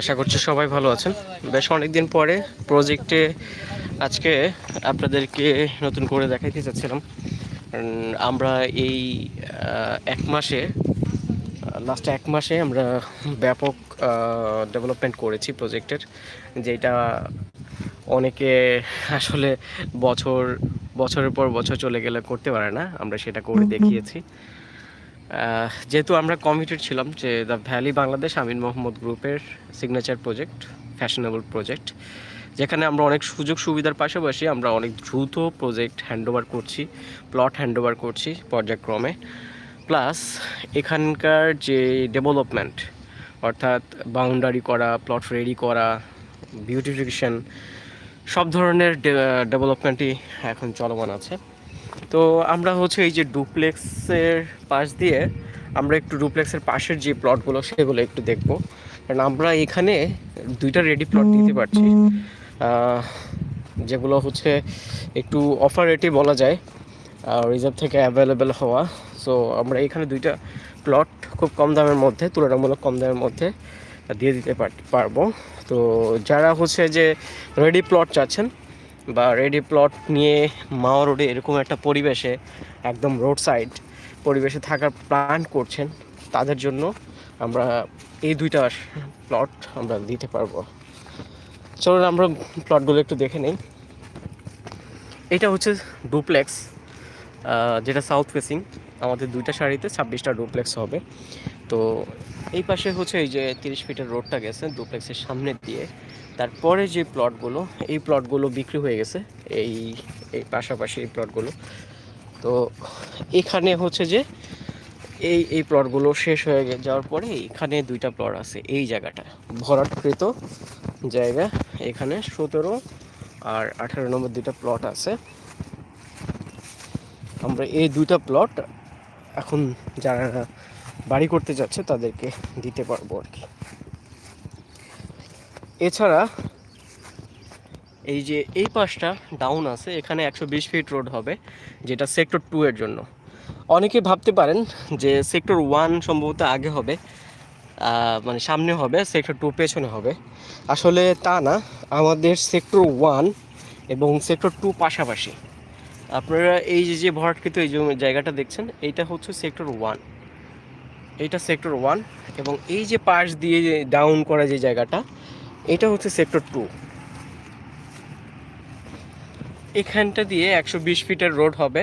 আশা করছি সবাই ভালো আছেন। বেশ অনেক দিন পরে প্রজেক্টে আজকে আপনাদেরকে নতুন করে দেখাইতে চাচ্ছিলাম। আমরা এই এক মাসে লাস্ট এক মাসে আমরা ব্যাপক ডেভেলপমেন্ট করেছি প্রজেক্টের যেটা অনেকে আসলে বছর বছরের পর বছর চলে গেলে করতে পারে না। আমরা সেটা করে দেখিয়েছি। যেহেতু আমরা কমিটেড ছিলাম যে দ্য ভ্যালি বাংলাদেশ আমিন মোহাম্মদ গ্রুপের সিগনেচার প্রজেক্ট ফ্যাশনেবল প্রজেক্ট যেখানে আমরা অনেক সুযোগ সুবিধার পাশাপাশি আমরা অনেক দ্রুত প্রজেক্ট হ্যান্ডওভার করছি প্লট হ্যান্ডওভার করছি পর্যায়ক্রমে। প্লাস এখানকার যে ডেভেলপমেন্ট অর্থাৎ বাউন্ডারি করা প্লট রেডি করা বিউটিফিকেশন সব ধরনের ডেভেলপমেন্টই এখন চলমান আছে। তো আমরা হচ্ছে এই যে ডুপ্লেক্সের পাশ দিয়ে আমরা একটু ডুপ্লেক্সের পাশের যে প্লটগুলো, সেগুলো একটু দেখব। কারণ আমরা এখানে দুইটা রেডি প্লট দিতে পারছি। যেগুলো হচ্ছে একটু অফার রেটই বলা যায় রিজার্ভ থেকে অ্যাভেলেবেল হওয়া। সো আমরা এখানে দুইটা প্লট খুব কম দামের মধ্যে, তুলনামূলক কম দামের মধ্যে দিয়ে দিতে পার- পারব। তো যারা হচ্ছে যে রেডি প্লট চাচ্ছেন বা রেডি প্লট নিয়ে মাও রোডে এরকম একটা পরিবেশে, একদম রোড সাইড পরিবেশে থাকার প্ল্যান করছেন, তাদের জন্য আমরা এই দুইটা প্লট আমরা দিতে পারব। চলুন আমরা প্লটগুলো একটু দেখে নেই। এটা হচ্ছে ডুপ্লেক্স যেটা সাউথ ফেসিং আমাদের দুইটা শাড়িতে ছাব্বিশটা ডুপ্লেক্স হবে। তো এই পাশে হচ্ছে এই যে তিরিশ ফিটের রোডটা গেছে ডুপ্লেক্সের সামনে দিয়ে। তারপরে যে প্লটগুলো, এই প্লটগুলো বিক্রি হয়ে গেছে। এই এই পাশাপাশি এই প্লটগুলো। তো এখানে হচ্ছে যে, এই এই প্লটগুলো শেষ হয়ে যাওয়ার পরে এখানে দুইটা প্লট আছে এই জায়গাটা। ভরাটকৃত জায়গা এখানে সতেরো আর আঠারো নম্বর দুইটা প্লট আছে। আমরা এই দুইটা প্লট এখন যারা বাড়ি করতে যাচ্ছে তাদেরকে দিতে পারব আর কি। এছাড়া এই যে এই পাশটা ডাউন আছে, এখানে একশো বিশ ফিট রোড হবে, যেটা সেক্টর টু এর জন্য। অনেকে ভাবতে পারেন যে সেক্টর ওয়ান সম্ভবত আগে হবে মানে সামনে হবে সেক্টর টু পেছনে হবে। আসলে তা না, আমাদের সেক্টর ওয়ান এবং সেক্টর টু পাশাপাশি। আপনারা এই যে যে ভরাটকৃত এই জায়গাটা দেখছেন, এইটা হচ্ছে সেক্টর ওয়ান এইটা সেক্টর ওয়ান এবং এই যে পাশ দিয়ে ডাউন করা যে জায়গাটা এটা হচ্ছে সেক্টর টু। এখানটা দিয়ে একশো বিশ ফিটের রোড হবে।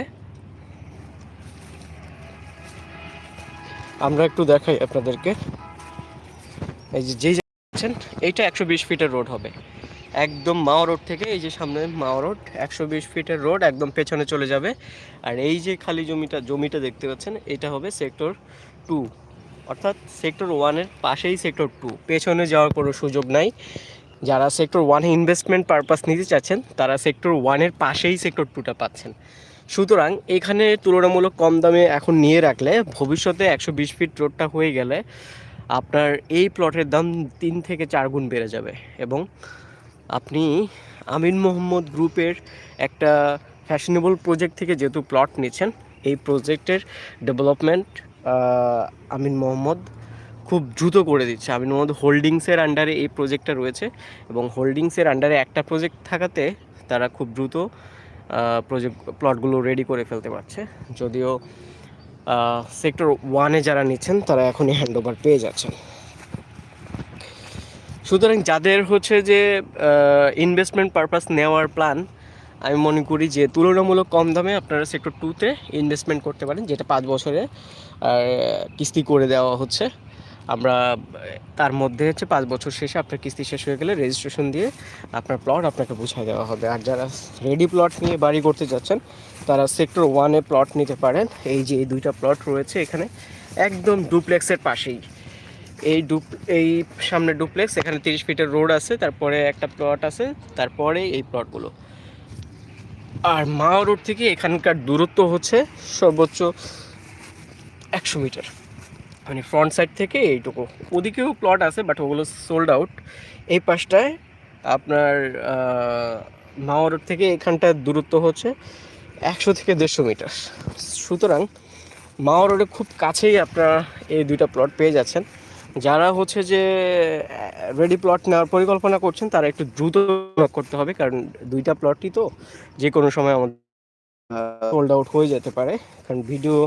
আমরা একটু দেখাই আপনাদেরকে। এই যে যেই যাচ্ছেন এইটা একশো বিশ ফিটের রোড হবে। একদম মাও রোড থেকে এই যে সামনে মাও রোড, একশো বিশ ফিটের রোড একদম পেছনে চলে যাবে। আর এই যে খালি জমিটা জমিটা দেখতে পাচ্ছেন, এটা হবে সেক্টর টু। অর্থাৎ সেক্টর ওয়ানের পাশেই সেক্টর টু পেছনে যাওয়ার কোনো সুযোগ নাই। যারা সেক্টর ওয়ানে ইনভেস্টমেন্ট পারপাস নিতে চাচ্ছেন, তারা সেক্টর ওয়ানের পাশেই সেক্টর টুটা পাচ্ছেন। সুতরাং এখানে তুলনামূলক কম দামে এখন নিয়ে রাখলে ভবিষ্যতে একশো বিশ ফিট রোডটা হয়ে গেলে আপনার এই প্লটের দাম তিন থেকে চার গুণ বেড়ে যাবে। এবং আপনি আমিন মোহাম্মদ গ্রুপের একটা ফ্যাশনেবল প্রজেক্ট থেকে যেহেতু প্লট নিচ্ছেন, এই প্রজেক্টের ডেভেলপমেন্ট আমিন মোহাম্মদ খুব দ্রুত করে দিচ্ছে। আমিন মোহাম্মদ হোল্ডিংসের আন্ডারে এই প্রজেক্টটা রয়েছে এবং হোল্ডিংসের আন্ডারে একটা প্রজেক্ট থাকাতে তারা খুব দ্রুত প্রজেক্ট প্লটগুলো রেডি করে ফেলতে পারছে। যদিও সেক্টর ওয়ানে যারা নিচ্ছেন, তারা এখনই হ্যান্ড ওভার পেয়ে যাচ্ছেন। সুতরাং যাদের হচ্ছে যে ইনভেস্টমেন্ট পারপাস নেওয়ার প্ল্যান আমি মনে করি যে তুলনামূলক কম দামে আপনারা সেক্টর টুতে ইনভেস্টমেন্ট করতে পারেন, যেটা পাঁচ বছরে কিস্তি করে দেওয়া হচ্ছে। আমরা, তার মধ্যে হচ্ছে পাঁচ বছর শেষে আপনার কিস্তি শেষ হয়ে গেলে রেজিস্ট্রেশন দিয়ে আপনার প্লট আপনাকে বুঝিয়ে দেওয়া হবে। আর যারা রেডি প্লট নিয়ে বাড়ি করতে যাচ্ছেন, তারা সেক্টর ওয়ানে প্লট নিতে পারেন। এই যে এই দুইটা প্লট রয়েছে এখানে, একদম ডুপ্লেক্সের পাশেই। এই ডুপ এই সামনে ডুপ্লেক্স এখানে তিরিশ ফিটের রোড আছে, তারপরে একটা প্লট আছে, তারপরে এই প্লটগুলো আর মাও রোড থেকে এখানকার দূরত্ব হচ্ছে সর্বোচ্চ একশো মিটার। মানে ফ্রন্ট সাইড থেকে এইটুকু। ওদিকেও প্লট আছে বাট ওগুলো সোল্ড আউট এই পাশটায় আপনার মাও রোড থেকে এখানটার দূরত্ব হচ্ছে একশো থেকে দেড়শো মিটার। সুতরাং মাও রোডে খুব কাছেই আপনারা এই দুইটা প্লট পেয়ে যাচ্ছেন। যারা হচ্ছে যে রেডি প্লট নেওয়ার পরিকল্পনা করছেন, তারা একটু দ্রুত করতে হবে, কারণ দুইটা প্লটই তো যে কোনো সময় আমাদের সোল্ড আউট হয়ে যেতে পারে কারণ ভিডিও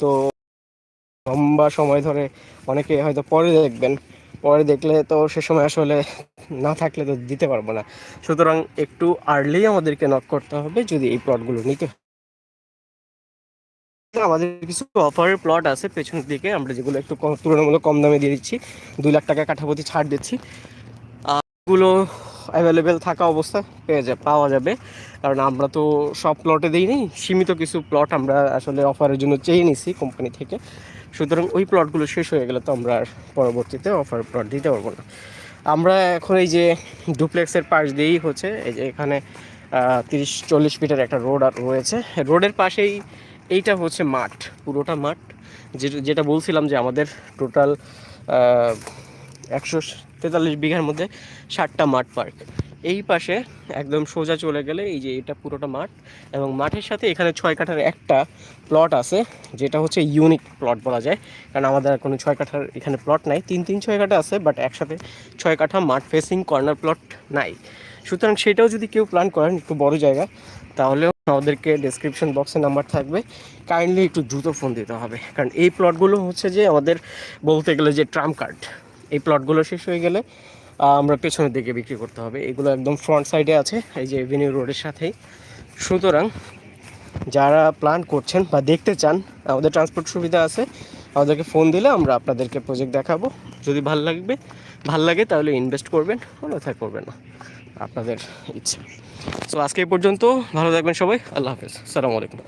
তো লম্বা সময় ধরে অনেকে হয়তো পরে দেখবেন, পরে দেখলে তো সে সময় আসলে না থাকলে তো দিতে পারব না সুতরাং একটু আর্লি আমাদেরকে নক করতে হবে, যদি এই প্লটগুলো নিতে। আমাদের কিছু অফারের প্লট আছে পেছনের দিকে। আমরা যেগুলো একটু কম তুলনামূলক কম দামে দিয়ে দিচ্ছি। দুই লাখ টাকা কাঠাপতি ছাড় দিচ্ছি। এগুলো অ্যাভেলেবেল থাকা অবস্থা পেয়ে যা পাওয়া যাবে। কারণ আমরা তো সব প্লটে দিইনি। সীমিত কিছু প্লট আমরা আসলে অফারের জন্য চেয়ে নিছি কোম্পানি থেকে। সুতরাং ওই প্লটগুলো শেষ হয়ে গেলে তো আমরা আর পরবর্তীতে অফার প্লট দিতে পারব না। আমরা এখন এই যে ডুপ্লেক্সের পাশ দিয়েই হচ্ছে, এই যে এখানে তিরিশ চল্লিশ ফিটের একটা রোড রয়েছে। রোডের পাশেই এইটা হচ্ছে মাঠ, পুরোটা মাঠ। যেটা বলছিলাম যে আমাদের টোটাল একশো তেতাল্লিশ বিঘার মধ্যে ষাটটা মাঠ পার্ক এই পাশে একদম সোজা চলে গেলে এই যে এটা পুরোটা মাঠ এবং মাঠের সাথে এখানে ছয় কাঠার একটা প্লট আছে, যেটা হচ্ছে ইউনিক প্লট বলা যায়। কারণ আমাদের কোনো ছয় কাঠার এখানে প্লট নাই। তিন তিন ছয় কাঠা আছে বাট একসাথে ছয় কাঠা মাঠ ফেসিং কর্নার প্লট নাই। সুতরাং সেটাও যদি কেউ প্ল্যান করেন, একটু বড় জায়গা, তাহলেও আমাদেরকে ডেসক্রিপশন বক্সে নাম্বার থাকবে। কাইন্ডলি একটু দ্রুত ফোন দিতে হবে। কারণ এই প্লটগুলো হচ্ছে যে আমাদের বলতে গেলে যে ট্রাম কার্ড এই প্লটগুলো শেষ হয়ে গেলে আমরা পেছনের দিকে বিক্রি করতে হবে। এগুলো একদম ফ্রন্ট সাইডে আছে, এই যে এভিনিউ রোডের সাথেই। সুতরাং যারা প্ল্যান করছেন বা দেখতে চান, আমাদের ট্রান্সপোর্ট সুবিধা আছে, আমাদেরকে ফোন দিলে আমরা আপনাদেরকে প্রজেক্ট দেখাবো। যদি ভালো লাগবে, ভালো লাগে তাহলে ইনভেস্ট করবেন অন্যথায় করবেন না। আপনাদের ইচ্ছা। সো আজকে এই পর্যন্ত। ভালো থাকবেন সবাই। আল্লাহ হাফেজ। সালামু আলাইকুম।